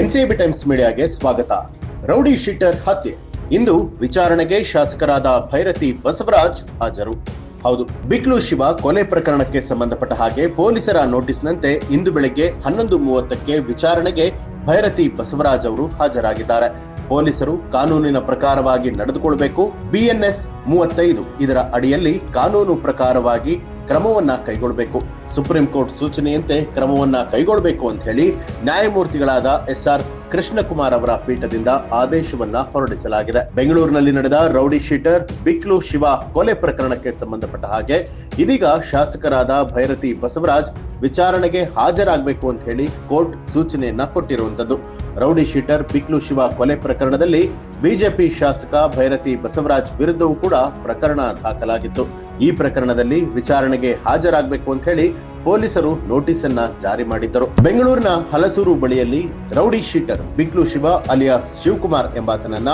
NCB times ಮೀಡಿಯಾಗೆ ಸ್ವಾಗತ. Rowdy sheeter ಹತ್ಯೆ. ಇಂದು ವಿಚಾರಣೆಗೆ ಶಾಸಕರಾದ ಭೈರತಿ ಬಸವರಾಜ್ ಹಾಜರು. ಹೌದು, ಬಿಕ್ಲು ಶಿವ ಕೊಲೆ ಪ್ರಕರಣಕ್ಕೆ ಸಂಬಂಧಪಟ್ಟ ಹಾಗೆ ಪೊಲೀಸರ ನೋಟಿಸ್ನಂತೆ ಇಂದು ಬೆಳಗ್ಗೆ ಹನ್ನೊಂದು ಮೂವತ್ತಕ್ಕೆ ವಿಚಾರಣೆಗೆ ಭೈರತಿ ಬಸವರಾಜ್ ಅವರು ಹಾಜರಾಗಿದ್ದಾರೆ. ಪೊಲೀಸರು ಕಾನೂನಿನ ಪ್ರಕಾರವಾಗಿ ನಡೆದುಕೊಳ್ಬೇಕು. ಬಿಎನ್ಎಸ್ ಮೂವತ್ತೈದು ಇದರ ಅಡಿಯಲ್ಲಿ ಕಾನೂನು ಪ್ರಕಾರವಾಗಿ ಕ್ರಮವನ್ನ ಕೈಗೊಳ್ಳಬೇಕು ಸುಪ್ರೀಂ ಕೋರ್ಟ್ ಸೂಚನೆಯಂತೆ ಕ್ರಮವನ್ನ ಕೈಗೊಳ್ಳಬೇಕು ಅಂತ ಹೇಳಿ ನ್ಯಾಯಮೂರ್ತಿಗಳಾದ ಎಸ್ ಆರ್ ಕೃಷ್ಣಕುಮಾರ್ ಅವರ ಪೀಠದಿಂದ ಆದೇಶವನ್ನ ಹೊರಡಿಸಲಾಗಿದೆ. ಬೆಂಗಳೂರಿನಲ್ಲಿ ನಡೆದ ರೌಡಿ ಶೀಟರ್ ಬಿಕ್ಲು ಶಿವ ಕೊಲೆ ಪ್ರಕರಣಕ್ಕೆ ಸಂಬಂಧಪಟ್ಟ ಹಾಗೆ ಇದೀಗ ಶಾಸಕರಾದ ಭೈರತಿ ಬಸವರಾಜ್ ವಿಚಾರಣೆಗೆ ಹಾಜರಾಗಬೇಕು ಅಂತ ಹೇಳಿ ಕೋರ್ಟ್ ಸೂಚನೆಯನ್ನ ಕೊಟ್ಟಿರುವಂತದ್ದು ರೌಡಿ ಶೀಟರ್ ಬಿಕ್ಲು ಶಿವ ಕೊಲೆ ಪ್ರಕರಣದಲ್ಲಿ ಬಿಜೆಪಿ ಶಾಸಕ ಭೈರತಿ ಬಸವರಾಜ್ ವಿರುದ್ಧವೂ ಕೂಡ ಪ್ರಕರಣ ದಾಖಲಾಗಿತ್ತು. ಈ ಪ್ರಕರಣದಲ್ಲಿ ವಿಚಾರಣೆಗೆ ಹಾಜರಾಗಬೇಕು ಅಂತ ಹೇಳಿ ಪೊಲೀಸರು ನೋಟಿಸ್ ಅನ್ನ ಜಾರಿ ಮಾಡಿದ್ದರು. ಬೆಂಗಳೂರಿನ ಹಲಸೂರು ಬಳಿಯಲ್ಲಿ rowdy sheeter Biklu Shiva alias Shivakumar ಎಂಬಾತನನ್ನ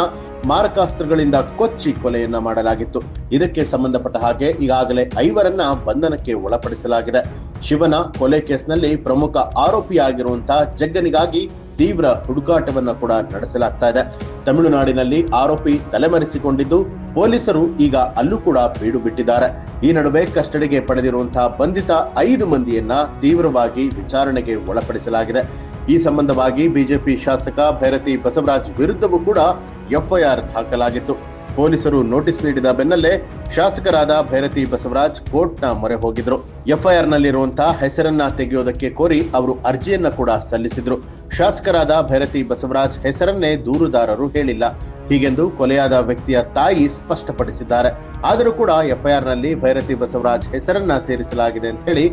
ಮಾರಕಾಸ್ತ್ರಗಳಿಂದ ಕೊಚ್ಚಿ ಕೊಲೆಯನ್ನ ಮಾಡಲಾಗಿತ್ತು. ಇದಕ್ಕೆ ಸಂಬಂಧಪಟ್ಟ ಹಾಗೆ ಈಗಾಗಲೇ ಐವರನ್ನ ಬಂಧನಕ್ಕೆ ಒಳಪಡಿಸಲಾಗಿದೆ. ಶಿವನ ಕೊಲೆ ಕೇಸ್ನಲ್ಲಿ ಪ್ರಮುಖ ಆರೋಪಿಯಾಗಿರುವಂತಹ ಜಗ್ಗನಿಗಾಗಿ ತೀವ್ರ ಹುಡುಕಾಟವನ್ನ ಕೂಡ ನಡೆಸಲಾಗ್ತಾ ಇದೆ. ತಮಿಳುನಾಡಿನಲ್ಲಿ ಆರೋಪಿ ತಲೆಮರೆಸಿಕೊಂಡಿದ್ದು, ಪೊಲೀಸರು ಈಗ ಅಲ್ಲೂ ಕೂಡ ಬೀಡು ಬಿಟ್ಟಿದ್ದಾರೆ. ಈ ನಡುವೆ ಕಸ್ಟಡಿಗೆ ಪಡೆದಿರುವಂತಹ ಬಂಧಿತ ಐದು ಮಂದಿಯನ್ನ ತೀವ್ರವಾಗಿ ವಿಚಾರಣೆಗೆ ಒಳಪಡಿಸಲಾಗಿದೆ. ಈ ಸಂಬಂಧವಾಗಿ ಬಿಜೆಪಿ ಶಾಸಕ ಭೈರತಿ ಬಸವರಾಜ್ ವಿರುದ್ಧವೂ ಕೂಡ ಎಫ್ಐಆರ್ ದಾಖಲಾಗಿತ್ತು. ಪೊಲೀಸರು ನೋಟಿಸ್ ನೀಡಿದ ಬೆನ್ನಲ್ಲೇ ಶಾಸಕರಾದ ಭೈರತಿ ಬಸವರಾಜ್ ಕೋರ್ಟ್ನ ಮೊರೆ ಹೋಗಿದ್ರು. ಎಫ್ಐಆರ್ ನಲ್ಲಿರುವಂತಹ ಹೆಸರನ್ನ ತೆಗೆಯೋದಕ್ಕೆ ಕೋರಿ ಅವರು ಅರ್ಜಿಯನ್ನ ಕೂಡ ಸಲ್ಲಿಸಿದ್ರು. ಶಾಸಕರಾದ ಭೈರತಿ ಬಸವರಾಜ್ ಹೆಸರನ್ನೇ ದೂರುದಾರರು ಹೇಳಿಲ್ಲ. ಹೀಗೆಂದು ಕೊಲೆಯಾದ ವ್ಯಕ್ತಿಯ ತಾಯಿ ಸ್ಪಷ್ಟಪಡಿಸಿದ್ದಾರೆ. ಆದರೂ ಕೂಡ ಎಫ್ಐಆರ್ನಲ್ಲಿ ಭೈರತಿ ಬಸವರಾಜ್ ಹೆಸರನ್ನ ಸೇರಿಸಲಾಗಿದೆ ಅಂತ ಹೇಳಿ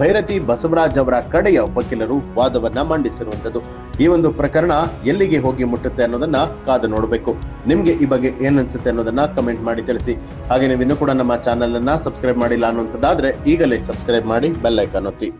ಭೈರತಿ ಬಸವರಾಜ್ ಅವರ ಕಡೆಯ ವಕೀಲರು ವಾದವನ್ನ ಮಂಡಿಸಿರುವಂತದ್ದು ಈ ಒಂದು ಪ್ರಕರಣ ಎಲ್ಲಿಗೆ ಹೋಗಿ ಮುಟ್ಟುತ್ತೆ ಅನ್ನೋದನ್ನ ಕಾದು ನೋಡಬೇಕು. ನಿಮ್ಗೆ ಈ ಬಗ್ಗೆ ಏನ್ ಅನ್ಸುತ್ತೆ ಅನ್ನೋದನ್ನ ಕಮೆಂಟ್ ಮಾಡಿ ತಿಳಿಸಿ. ಹಾಗೆ ನೀವು ಇನ್ನೂ ಕೂಡ ನಮ್ಮ ಚಾನೆಲ್ ಅನ್ನ ಸಬ್ಸ್ಕ್ರೈಬ್ ಮಾಡಿಲ್ಲ ಅನ್ನುವಂಥದ್ದಾದ್ರೆ ಈಗಲೇ ಸಬ್ಸ್ಕ್ರೈಬ್ ಮಾಡಿ ಬೆಲ್ ಐಕಾನ್ ಒತ್ತಿ.